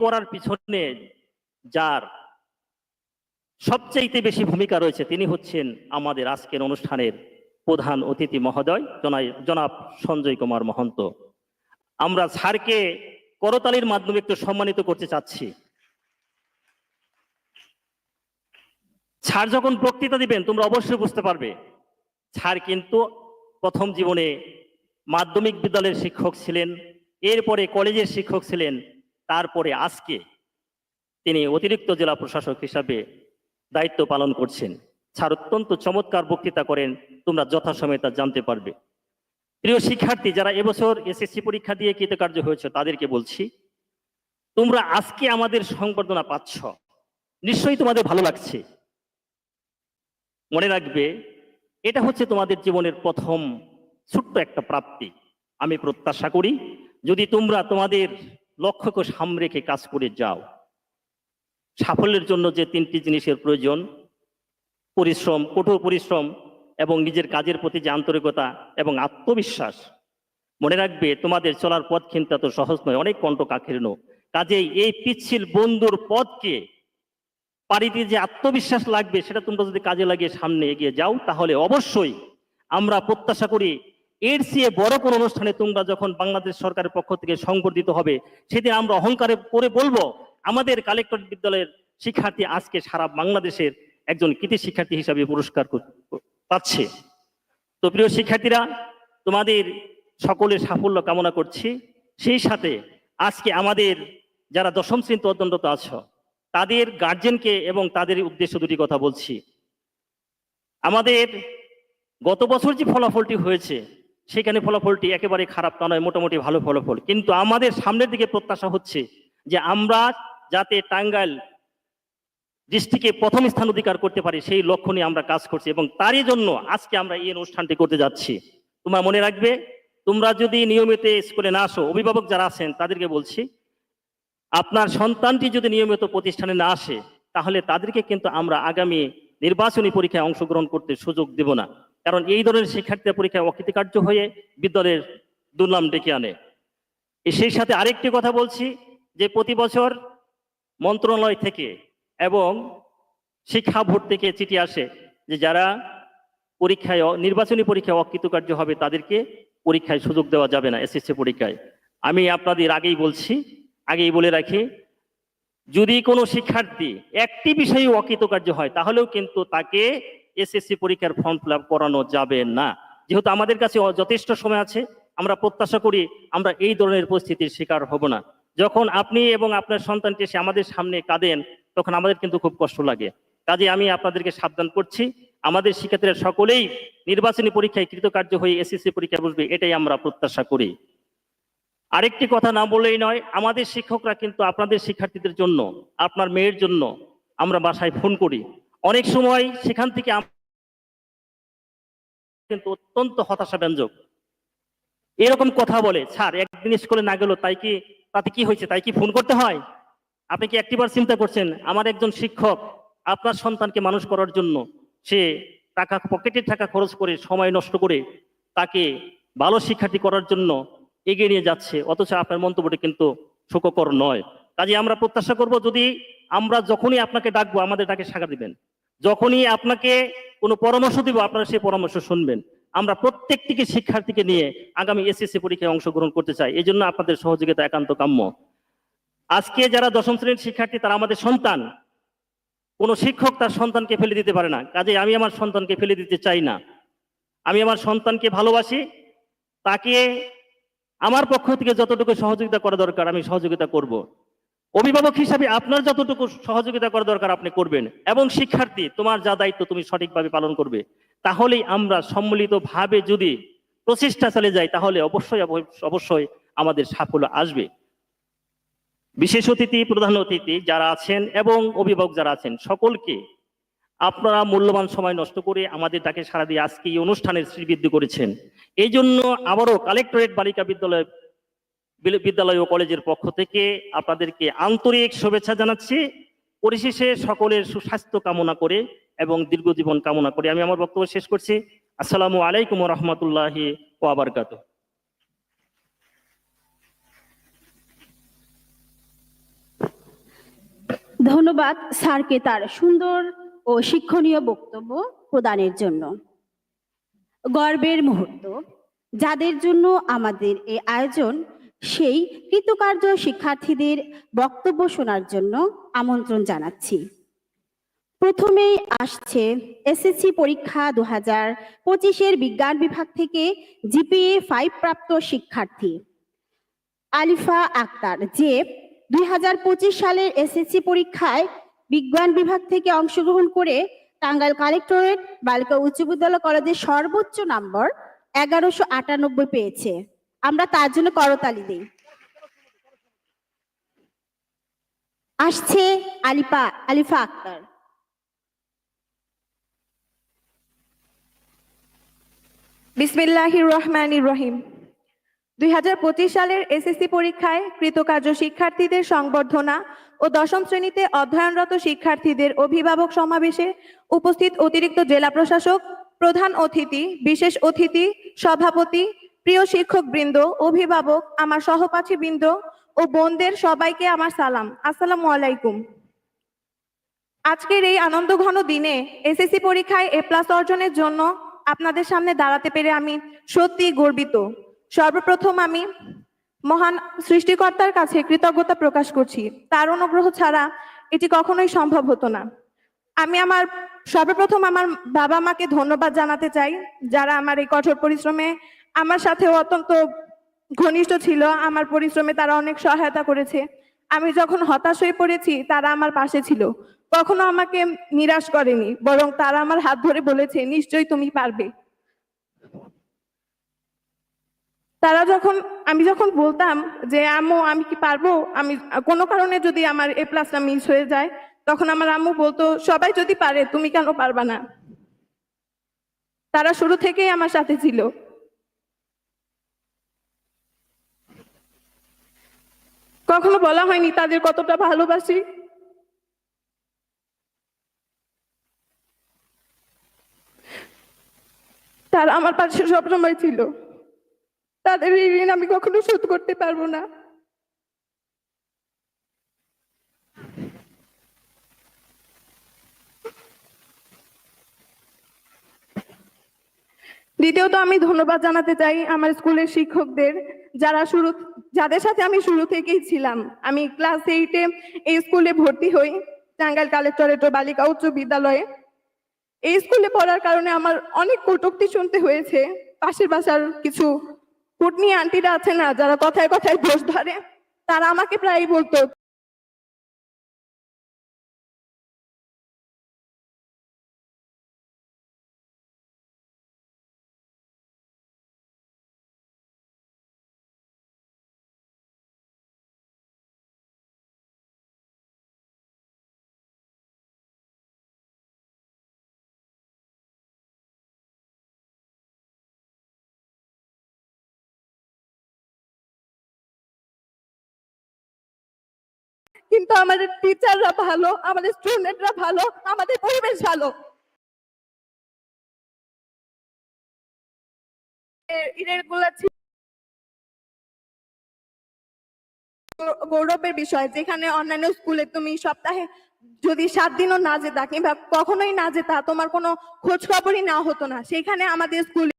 করার পিছনে যার সবচাইতে বেশি ভূমিকা রয়েছে তিনি হচ্ছেন আমাদের আজকের অনুষ্ঠানের প্রধান অতিথি মহোদয়, জনাই- জনাব সঞ্জয় কুমার মহন্ত। আমরা স্যারকে করতালির মাধ্যমে একটু সম্মানিত করতে চাচ্ছি। স্যার যখন বক্তৃতা দিবেন, তোমরা অবশ্যই বুঝতে পারবে, স্যার কিন্তু প্রথম জীবনে মাধ্যমিক বিদ্যালয়ের শিক্ষক ছিলেন, এরপরে কলেজের শিক্ষক ছিলেন তারপরে আজকে তিনি অতিরিক্ত জেলা প্রশাসক হিসাবে দায়িত্ব পালন করছেন। স্যার, অত্যন্ত চমৎকার বক্তৃতা করেন, তোমরা যথাসময়ে তা জানতে পারবে। প্রিয় শিক্ষার্থী, যারা এবছর এসএসসি পরীক্ষা দিয়ে কৃতকার্য হয়েছে, তাদেরকে বলছি, তোমরা আজকে আমাদের সংবর্ধনা পাচ্ছ। নিশ্চয়ই তোমাদের ভালো লাগছে। মনে রাখবে, এটা হচ্ছে তোমাদের জীবনের প্রথম ছোট্ট একটা প্রাপ্তি। আমি প্রত্যাশা করি, যদি তোমরা তোমাদের লক্ষ্যকে সামনে রেখে কাজ করে যাও। সাফল্যের জন্য যে তিনটি জিনিসের প্রয়োজন, পরিশ্রম, কঠোর পরিশ্রম এবং নিজের কাজের প্রতি যে আন্তরিকতা এবং আত্মবিশ্বাস, মনে রাখবে তোমাদের চলার পথ কিন্তু এত সহজ নয়, অনেক কণ্ঠ কাকেরণ কাজেই এই পিচ্ছিল বন্ধুর পথকে পাড়িতে যে আত্মবিশ্বাস লাগবে, সেটা তোমরা যদি কাজে লাগিয়ে সামনে এগিয়ে যাও, তাহলে অবশ্যই আমরা প্রত্যাশা করি এর চেয়ে বড় কোন অনুষ্ঠানে তোমরা যখন বাংলাদেশ সরকারের পক্ষ থেকে সংবর্ধিত হবে, সেদিন আমরা অহংকারে করে বলব, আমাদের কালেক্টর বিদ্যালয়ের শিক্ষার্থী আজকে সারা বাংলাদেশের একজন কৃতি শিক্ষার্থী হিসাবে পুরস্কার পাচ্ছে। তো প্রিয় শিক্ষার্থীরা, তোমাদের সকলের সাফল্য কামনা করছি। সেই সাথে আজকে আমাদের যারা দশম শ্রেণীতে অধ্যয়নরত আছো, তাদের গার্জেনকে এবং তাদের উদ্দেশ্য দুটি কথা বলছি। আমাদের গত বছর যে ফলাফলটি হয়েছে সেখানে ফলাফলটি একেবারে খারাপ তা নয়, মোটামুটি ভালো ফলাফল। কিন্তু আমাদের সামনের দিকে প্রত্যাশা হচ্ছে যে আমরা যাতে টাঙ্গাইল ডিস্ট্রিক্টে প্রথম স্থান অধিকার করতে পারি, সেই লক্ষ্য নিয়ে আমরা কাজ করছি এবং তারই জন্য আজকে আমরা এই অনুষ্ঠানটি করতে যাচ্ছি। তোমরা মনে রাখবে, তোমরা যদি নিয়মিত স্কুলে না আসো, অভিভাবক যারা আছেন তাদেরকে বলছি, আপনার সন্তানটি যদি নিয়মিত প্রতিষ্ঠানে না আসে, তাহলে তাদেরকে কিন্তু আমরা আগামী নির্বাচনী পরীক্ষায় অংশগ্রহণ করতে সুযোগ দেব না। কারণ এই ধরনের শিক্ষার্থীরা পরীক্ষায় অকৃতকার্য হয়ে বিদ্যালয়ের দুর্নাম ডেকে আনে। সেই সাথে আরেকটি কথা বলছি, যে প্রতি বছর মন্ত্রণালয় থেকে এবং শিক্ষা বোর্ড থেকে চিঠি আসে যে যারা পরীক্ষায় নির্বাচনী পরীক্ষায় অকৃতকার্য হবে তাদেরকে পরীক্ষায় সুযোগ দেওয়া যাবে না এসএসসি পরীক্ষায়। আমি আপনাদের আগেই বলছি, আগেই বলে রাখি, যদি কোনো শিক্ষার্থী একটি বিষয়ে অকৃতকার্য হয়, তাহলেও কিন্তু তাকে এসএসসি পরীক্ষার ফর্ম ফিল করানো যাবে না। যেহেতু আমাদের কাছে যথেষ্ট সময় আছে, আমরা প্রত্যাশা করি আমরা এই ধরনের পরিস্থিতির শিকার হব না। যখন আপনি এবং আপনার সন্তানটি এসে আমাদের সামনে কাঁদেন, তখন আমাদের কিন্তু খুব কষ্ট লাগে। কাজে আমি আপনাদেরকে সাবধান করছি, আমাদের শিক্ষার্থীরা সকলেই নির্বাচনী পরীক্ষায় কৃতকার্য হয়ে এসএসসি পরীক্ষা বসবে, এটাই আমরা প্রত্যাশা করি। আরেকটি কথা না বললেই নয়, আমাদের শিক্ষকরা কিন্তু আপনাদের শিক্ষার্থীদের জন্য, আপনার মেয়ের জন্য আমরা বাসায় ফোন করি। অনেক সময় সেখান থেকে কিন্তু অত্যন্ত হতাশা ব্যঞ্জক এরকম কথা বলে, স্যার, একদিন স্কুলে না গেল তাই কি তাতে কি হয়েছে? তাই কি ফোন করতে হয়? আপনি কি একটিবার চিন্তা করছেন, আমার একজন শিক্ষক, আপনার সন্তানকে মানুষ করার জন্য সে টাকা, পকেটের টাকা খরচ করে, সময় নষ্ট করে তাকে ভালো শিক্ষার্থী করার জন্য এগিয়ে নিয়ে যাচ্ছে, অথচ আপনার মন্তব্যটি কিন্তু সুখকর নয়। কাজে আমরা প্রত্যাশা করব, যদি আমরা যখনই আপনাকে ডাকবো, আমাদের ডাকে সাড়া দিবেন। যখনই আপনাকে কোনো পরামর্শ দিব, আপনারা সেই পরামর্শ শুনবেন। আমরা প্রত্যেকটিকে শিক্ষার্থীকে নিয়ে আগামী এসএসসি পরীক্ষায় অংশগ্রহণ করতে চাই। এই জন্য আপনাদের সহযোগিতা একান্ত কাম্য। আজকে যারা দশম শ্রেণির শিক্ষার্থী, তারা আমাদের সন্তান। কোনো শিক্ষক তার সন্তানকে ফেলে দিতে পারে না। কাজে আমি আমার সন্তানকে ফেলে দিতে চাই না। আমি আমার সন্তানকে ভালোবাসি। তাকে আমার পক্ষ থেকে যতটুকু সহযোগিতা করা দরকার, আমি সহযোগিতা করব। অভিভাবক হিসাবে আপনার যতটুকু সহযোগিতা করা দরকার আপনি করবেন, এবং শিক্ষার্থী, তোমার যা দায়িত্ব তুমি সঠিকভাবে পালন করবে, তাহলেই আমরা সম্মিলিতভাবে যদি প্রচেষ্টা চালিয়ে যাই, তাহলে অবশ্যই অবশ্য- অবশ্যই আমাদের সাফল্য আসবে। বিশেষ অতিথি, প্রধান অতিথি যারা আছেন এবং অভিভাবক যারা আছেন, সকলকে আপনারা মূল্যবান সময় নষ্ট করে আমাদের ডাকে সারা দিয়ে আজকে এই অনুষ্ঠানের শ্রীবৃদ্ধি করেছেন। এই জন্য আবারও কালেক্টরেট বালিকা বিদ্যালয় বিদ্যালয় ও কলেজের পক্ষ থেকে আপনাদেরকে আন্তরিক শুভেচ্ছা জানাচ্ছি। পরিশেষে সকলের সুস্বাস্থ্য কামনা করে এবং দীর্ঘ জীবন কামনা করে আমি আমার বক্তব্য শেষ করছি। আসসালামু আলাইকুম রহমতুল্লাহি ওয়াবারকাতুহ ধন্যবাদ স্যারকে তার সুন্দর ও শিক্ষণীয় বক্তব্য প্রদানের জন্য। গর্বের মুহূর্ত, যাদের জন্য আমাদের এই আয়োজন সেই কৃতকার্য শিক্ষার্থীদের বক্তব্য শোনার জন্য আমন্ত্রণ জানাচ্ছি। প্রথমেই আসছে এসএসসি পরীক্ষা দু হাজার পঁচিশের বিজ্ঞান বিভাগ থেকে জিপিএ ফাইভ প্রাপ্ত শিক্ষার্থী। আলিফা আক্তার, যে দুই হাজার পঁচিশ সালের এসএসসি পরীক্ষায় বিজ্ঞান বিভাগ থেকে অংশগ্রহণ করে টাঙ্গাইল কালেক্টরেট, বালিকা উচ্চ বিদ্যালয় কলেজের সর্বোচ্চ নম্বর এগারোশো আটানব্বই পেয়েছে। আমরা তার জন্য করতালি দিই। আসছে আলিফা আলিফা আক্তার। বিসমিল্লাহির রহমানির রহিম। দুই সালের এসএসসি পরীক্ষায় কৃতকার্য শিক্ষার্থীদের সংবর্ধনা ও দশম শ্রেণীতে অধ্যয়নরত শিক্ষার্থীদের অভিভাবক সমাবেশে উপস্থিত অতিরিক্ত জেলা প্রশাসক, প্রধান অতিথি, বিশেষ অতিথি, সভাপতি প্রিয় শিক্ষক বৃন্দ অভিভাবক, আমার সহপাঠী বৃন্দ ও বোনদের সবাইকে আমার সালাম। আসসালামু আলাইকুম। আজকের এই আনন্দঘন দিনে এসএসসি পরীক্ষায় এ প্লাস অর্জনের জন্য আপনাদের সামনে দাঁড়াতে পেরে আমি সত্যি গর্বিত। সর্বপ্রথম আমি মহান সৃষ্টিকর্তার কাছে কৃতজ্ঞতা প্রকাশ করছি। তার অনুগ্রহ ছাড়া এটি কখনোই সম্ভব হতো না। আমি আমার, সর্বপ্রথম আমার বাবা মাকে ধন্যবাদ জানাতে চাই, যারা আমার এই কঠোর পরিশ্রমে আমার সাথে অত্যন্ত ঘনিষ্ঠ ছিল, আমার পরিশ্রমে তারা অনেক সহায়তা করেছে। আমি যখন হতাশ হয়ে পড়েছি, তারা আমার পাশে ছিল। কখনো আমাকে নিরাশ করেনি, বরং তারা আমার হাত ধরে বলেছে, নিশ্চয়ই তুমি পারবে। তারা যখন, আমি যখন বলতাম যে, আম্মু, আমি কি পারব? আমি, কোনো কারণে যদি আমার এ প্লাসটা মিস হয়ে যায়, তখন আমার আম্মু বলতো, সবাই যদি পারে, তুমি কেন পারবা না? তারা শুরু থেকেই আমার সাথে ছিল। কখনো বলা হয়নি তাদের কতটা ভালোবাসি? তারা আমার পাশে সবসময় ছিল। তাদের এই ঋণ আমি কখনো শোধ করতে পারব না। দ্বিতীয়ত আমি ধন্যবাদ জানাতে চাই আমার স্কুলের শিক্ষকদের, যারা শুরু যাদের সাথে আমি শুরু থেকেই ছিলাম, আমি ক্লাস এইটে এই স্কুলে ভর্তি হই, টাঙ্গাইল কালেক্টরেট বালিকা উচ্চ বিদ্যালয়ে। এই স্কুলে পড়ার কারণে আমার অনেক কটুক্তি শুনতে হয়েছে। পাশের বাসার কিছু কুটনি আন্টিরা আছে না, যারা কথায় কথায় দোষ ধরে, তারা আমাকে প্রায়ই বলতো কিন্তু আমাদের টিচাররা ভালো, আমাদের স্টুডেন্টরা ভালো, আমাদের পরিবেশ ভালো। গৌরবের বিষয়, যেখানে অন্যান্য স্কুলে তুমি সপ্তাহে যদি সাত দিনও না যেতা কিংবা কখনোই না যেতা, তোমার কোনো খোঁজ খবরই না হতো না। সেখানে আমাদের স্কুলে